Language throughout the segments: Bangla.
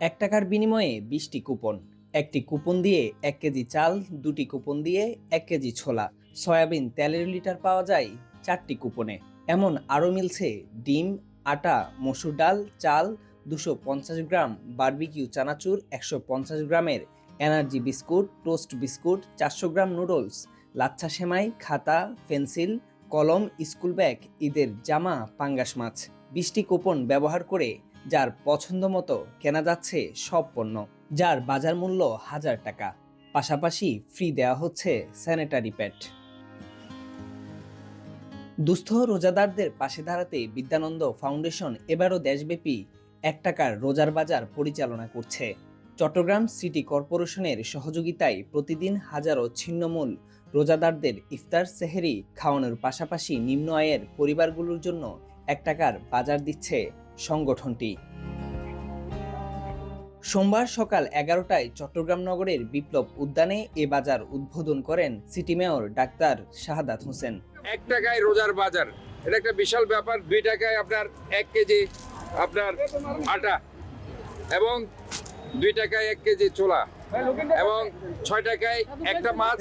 এক টাকার বিনিময়ে বিশটি কুপন, একটি কুপন দিয়ে এক কেজি চাল, দুটি কুপন দিয়ে এক কেজি ছোলা, সয়াবিন তেলের লিটার পাওয়া যায় চারটি কুপনে। এমন আরও মিলছে ডিম, আটা, মসুর ডাল, চাল, দুশো পঞ্চাশ গ্রাম বারবিকিউ চানাচুর, একশো পঞ্চাশ গ্রামের এনার্জি বিস্কুট, টোস্ট বিস্কুট, চারশো গ্রাম নুডলস, লাচ্ছা সেমাই, খাতা, পেন্সিল, কলম, স্কুল ব্যাগ, ঈদের জামা, পাঙ্গাস মাছ। বিশটি কুপন ব্যবহার করে যার পছন্দ মতো কেনা যাচ্ছে সব পণ্য, যার বাজার মূল্য হাজার টাকা। পাশাপাশি ফ্রি দেওয়া হচ্ছে স্যানিটারি প্যাড দুস্থ রোজাদারদের পাশে দাঁড়াতে বিদ্যানন্দ ফাউন্ডেশন এবারও দেশব্যাপী এক টাকার রোজার বাজার পরিচালনা করছে। চট্টগ্রাম সিটি কর্পোরেশনের সহযোগিতায় প্রতিদিন হাজারো ছিন্নমূল রোজাদারদের ইফতার সেহেরি খাওয়ানোর পাশাপাশি নিম্ন আয়ের পরিবারগুলোর জন্য এক টাকার বাজার দিচ্ছে সংগঠনটি। সোমবার সকাল এগারোটায় চট্টগ্রাম নগরের বিপ্লব উদ্যানে এ বাজার উদ্বোধন করেন city mayor doctor Shahadat Hossain. এক টাকায় রোজার বাজার। এটা একটা বিশাল ব্যাপার। দুই টাকায় আপনার এক কেজি আপনার আটা এবং দুই টাকায় এক কেজি চোলা এবং ছয় টাকায় একটা মাছ,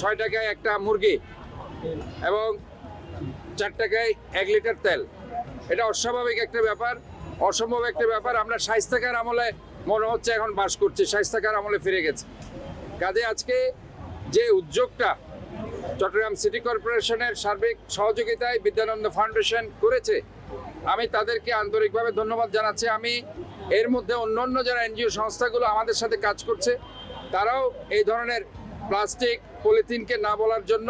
ছয় টাকায় একটা মুরগি এবং চার টাকায় এক লিটার তেল। এটা অস্বাভাবিক একটা ব্যাপার, অসম্ভব একটা ব্যাপার। আমরা স্বাস্থ্যকার আমলে মনে হচ্ছে এখন বাস করছি, স্বাস্থ্যকার আমলে ফিরে গেছে। কাজে আজকে যে উদ্যোগটা চট্টগ্রাম সিটি কর্পোরেশনের সার্বিক সহযোগিতায় বিদ্যানন্দ ফাউন্ডেশন করেছে, আমি তাদেরকে আন্তরিকভাবে ধন্যবাদ জানাচ্ছি। আমি এর মধ্যে অন্যান্য যারা এনজিও সংস্থাগুলো আমাদের সাথে কাজ করছে, তারাও এই ধরনের প্লাস্টিক, পলিথিনকে না বলার জন্য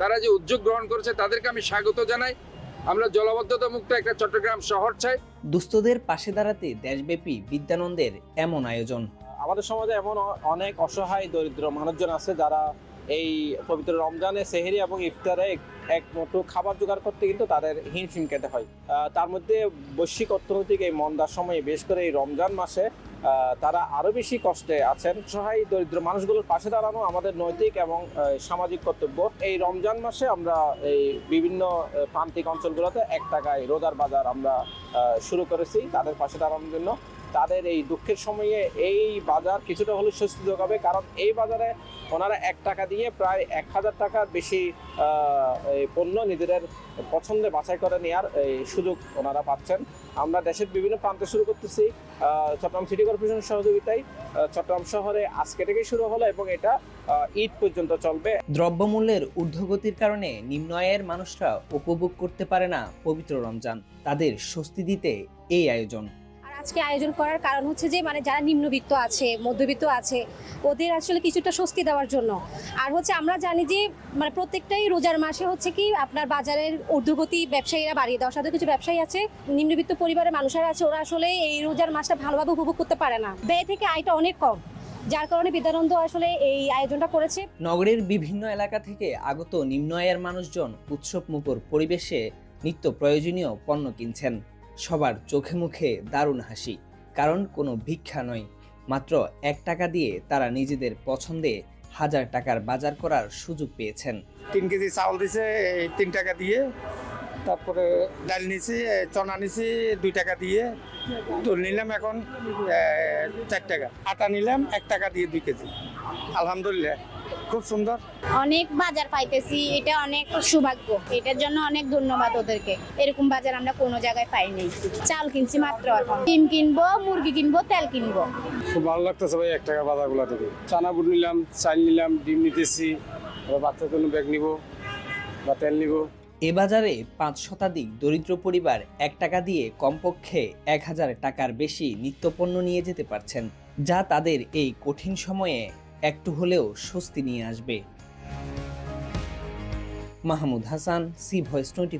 তারা যে উদ্যোগ গ্রহণ করেছে, তাদেরকে আমি স্বাগত জানাই। আমরা জলবদ্ধতা মুক্ত একটা চট্টগ্রাম শহর চাই। দুস্থদের পাশে দাঁড়াতে দেশব্যাপী বিদ্যানন্দের এমন আয়োজন। আমাদের সমাজে এমন অনেক অসহায় দরিদ্র মানুষজন আছে যারা এই পবিত্র রমজানে সেহেরি এবং ইফতারে এক- মুঠো খাবার জোগাড় করতে কিন্তু তাদের হিমশিম খেতে হয়। তার মধ্যে বৈশ্বিক অর্থনৈতিক এই মন্দার সময়ে বিশেষ করে এই রমজান মাসে তারা আরও বেশি কষ্টে আছেন। সহায় দরিদ্র মানুষগুলোর পাশে দাঁড়ানো আমাদের নৈতিক এবং সামাজিক কর্তব্য। এই রমজান মাসে আমরা এই বিভিন্ন প্রান্তিক অঞ্চলগুলোতে এক টাকায় রোজার বাজার আমরা শুরু করেছি তাদের পাশে দাঁড়ানোর জন্য। তাদের এই দুঃখের সময়ে এই বাজার কিছুটা হলেও স্বস্তি যোগাবে, কারণ এই বাজারে ওনারা এক টাকা দিয়ে প্রায় এক হাজার টাকার বেশি পণ্য নিজেদের পছন্দে বাছাই করে নেওয়ার সুযোগ ওনারা পাচ্ছেন। আমরা দেশের বিভিন্ন প্রান্তে শুরু করতেছি চট্টগ্রাম সিটি কর্পোরেশনের সহযোগিতায়। চট্টগ্রাম শহরে আজকে থেকেই শুরু হলো এবং এটা ঈদ পর্যন্ত চলবে। দ্রব্যমূল্যের ঊর্ধ্বগতির কারণে নিম্ন আয়ের মানুষরা উপভোগ করতে পারে না পবিত্র রমজান। তাদের স্বস্তি দিতে এই আয়োজন। আজকে আয়োজন করার কারণ হচ্ছে যে মানে যারা নিম্নবিত্ত আছে, মধ্যবিত্ত আছে, ওদের আসলে কিছুটা স্বস্তি দেওয়ার জন্য। আর হচ্ছে আমরা জানি যে মানে প্রত্যেকটাই রোজার মাসে হচ্ছে কি, আপনার বাজারের ঊর্ধ্বগতি ব্যবসায়ীরা বাড়িয়ে দেওয়ার সাথে কিছু ব্যবসায়ী আছে, নিম্নবিত্ত পরিবারের মানুষেরা আছে, ওরা আসলে এই রোজার মাসটা ভালোভাবে উপভোগ করতে পারে না। ব্যয় থেকে আয়টা অনেক কম, যার কারণে বিদ্যানন্দ আসলে এই আয়োজনটা করেছে। নগরের বিভিন্ন এলাকা থেকে আগত নিম্ন আয়ের মানুষজন উৎসব মুখর পরিবেশে নিত্য প্রয়োজনীয় পণ্য কিনছেন। সবার চোখে মুখে দারুণ হাসি, কারণ কোনো ভিক্ষা নয়। মাত্র এক টাকা দিয়ে তারা নিজেদের পছন্দে হাজার টাকার বাজার করার সুযোগ পেয়েছেন। তিন কেজি চাউল দিছে, এই তিন টাকা দিয়ে। তারপরে ডাল নিছি চনা নিছি, দুই টাকা দিয়ে। তুল নিলাম এখন চার টাকা। আটা নিলাম, এক টাকা দিয়ে দুই কেজি। আলহামদুলিল্লাহ। খুব সুন্দর। অনেক বাজার পাইতেছি এটা অনেক সৌভাগ্য। এটার জন্য অনেক ধন্যবাদ ওদেরকে। এরকম বাজার আমরা কোনো জায়গায় পাইনি চাল কিনছি মাত্র এখন। ডিম কিনবো মুরগি কিনবো তেল কিনবো। খুব ভালো লাগতেছে ভাই এক টাকা বাজারগুলো থেকে। চানা বুট নিলাম চাল নিলাম ডিম নিতেছি। বাচ্চার জন্য ব্যাগ নিব বা তেল নিব। এ বাজারে পাঁচ শতাধিক দরিদ্র পরিবার এক টাকা দিয়ে কমপক্ষে এক হাজার টাকার বেশি নিত্যপণ্য নিয়ে যেতে পারছেন যা তাদের এই কঠিন সময়ে একটু হলেও স্বস্তি নিয়ে আসবে। Mahmud Hasan C voice twenty